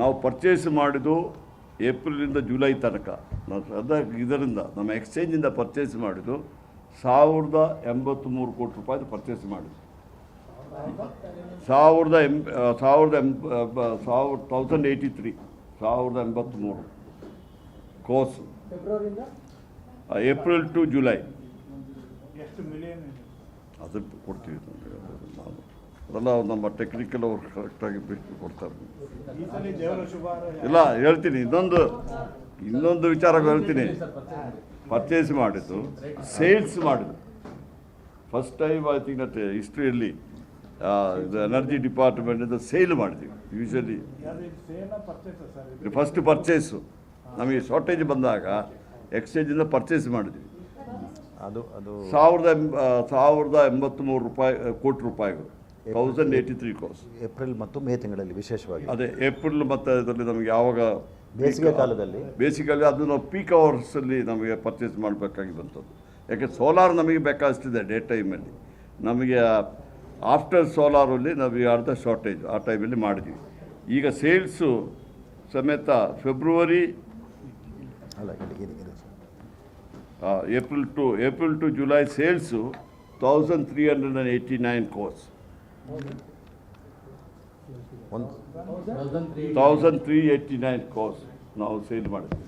ನಾವು ಪರ್ಚೇಸ್ ಮಾಡಿದ್ದು ಏಪ್ರಿಲಿಂದ ಜುಲೈ ತನಕ. ನಾವು ಅದ ಇದರಿಂದ ನಮ್ಮ ಎಕ್ಸ್ಚೇಂಜಿಂದ ಪರ್ಚೇಸ್ ಮಾಡಿದ್ದು ಸಾವಿರದ ಎಂಬತ್ತ್ಮೂರು ಕೋಟಿ ರೂಪಾಯಿ ಪರ್ಚೇಸ್ ಮಾಡಿದ್ದು. ಸಾವಿರದ ಎಂ ಸಾವಿರದ ಎಂ ಸಾವಿರ ತೌಸಂಡ್ ಏಯ್ಟಿ ತ್ರೀ ಸಾವಿರದ ಎಂಬತ್ತ್ಮೂರು ಕೋರ್ಸ್ ಫೆಬ್ರವರಿಯಿಂದ ಏಪ್ರಿಲ್ ಟು ಜುಲೈ ಅದು ಕೊಡ್ತೀವಿ ನಾವು. ಅದೆಲ್ಲ ನಮ್ಮ ಟೆಕ್ನಿಕಲ್ ಅವ್ರು ಕರೆಕ್ಟಾಗಿ ಬಿಟ್ಟು ಕೊಡ್ತಾರೆ. ಇಲ್ಲ ಹೇಳ್ತೀನಿ ಇನ್ನೊಂದು ಇನ್ನೊಂದು ವಿಚಾರ ಹೇಳ್ತೀನಿ. ಪರ್ಚೇಸ್ ಮಾಡಿದ್ದು ಸೇಲ್ಸ್ ಮಾಡಿದ್ದು. First time I think not ಹಿಸ್ಟ್ರಿಯಲ್ಲಿ ಇದು ಎನರ್ಜಿ ಡಿಪಾರ್ಟ್ಮೆಂಟಿಂದ ಸೇಲ್ ಮಾಡಿದ್ದೀವಿ ಯೂಶಲಿ ಫಸ್ಟ್ ಪರ್ಚೇಸು ನಮಗೆ ಶಾರ್ಟೇಜ್ ಬಂದಾಗ ಎಕ್ಸ್ಚೇಂಜಿಂದ ಪರ್ಚೇಸ್ ಮಾಡಿದ್ವಿ. ಅದು ಅದು ಸಾವಿರದ ಸಾವಿರದ ಎಂಬತ್ತ್ಮೂರು ರೂಪಾಯಿ ಕೋಟಿ ರೂಪಾಯಿಗಳು. Thousand eighty three crores April ಮತ್ತು ಮೇ ತಿಂಗಳಲ್ಲಿ ವಿಶೇಷವಾಗಿ. ಅದೇ ಏಪ್ರಿಲ್ ಮತ್ತು ಇದರಲ್ಲಿ ನಮಗೆ ಯಾವಾಗ ಬೇಸಿಗೆ ಕಾಲದಲ್ಲಿ. ಬೇಸಿಕಲಿ ಅದು ನಾವು ಪೀಕ್ ಅವರ್ಸಲ್ಲಿ ನಮಗೆ ಪರ್ಚೇಸ್ ಮಾಡಬೇಕಾಗಿ ಬಂತದ್ದು ಯಾಕೆ ಸೋಲಾರ್ ನಮಗೆ ಬೇಕಾಗ್ತಿದೆ ಡೇ ಟೈಮಲ್ಲಿ ನಮಗೆ ಆಫ್ಟರ್ ಸೋಲಾರಲ್ಲಿ ನಮಗೆ ಅರ್ಧ ಶಾರ್ಟೇಜ್ ಆ ಟೈಮಲ್ಲಿ ಮಾಡಿದ್ವಿ. ಈಗ ಸೇಲ್ಸು ಸಮೇತ ಫೆಬ್ರವರಿ ಅಲ್ಲ April to April to July sales thousand three hundred and eighty nine crores thousand three eighty nine crores ನಾವು ಸೇಲ್ ಮಾಡಿದ್ವಿ